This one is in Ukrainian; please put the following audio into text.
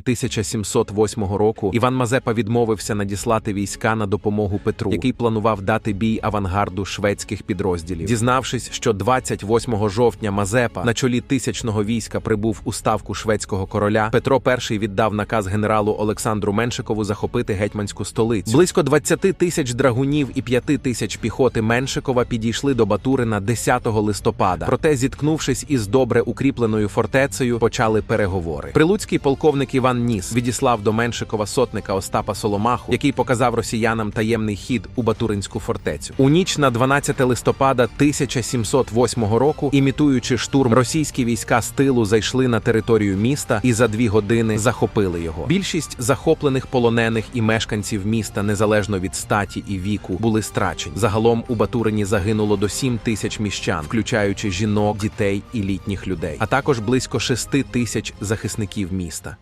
1708 року Іван Мазепа відмовився надіслати війська на допомогу Петру, який планував дати бій авангарду шведських підрозділів. Дізнавшись, що 28 жовтня Мазепа на чолі тисячного війська прибув у ставку шведського короля, Петро І віддав наказ генералу Олександру Меншикову захопити гетьманську столицю. Близько 20 тисяч драгунів і 5 тисяч піхоти Меншикова підійшли до Батурина 10 листопада. Проте, зіткнувшись із добре укріпленою фортецею, почали переговори. Прилуцький полковник Іван Ніс відіслав до Меншикова сотника Остапа Соломаху, який показав росіянам таємний хід у Батуринську фортецю. У ніч на 12 листопада 1708 року, імітуючи штурм, російські війська з тилу зайшли на територію міста і за дві години захопили його. Більшість захоплених полонених і мешканців міста, незалежно від статі і віку, були страчені. Загалом у Батурині загинуло до 7 тисяч міщан, включаючи жінок, дітей і літніх людей, а також близько 6 тисяч захисників міста.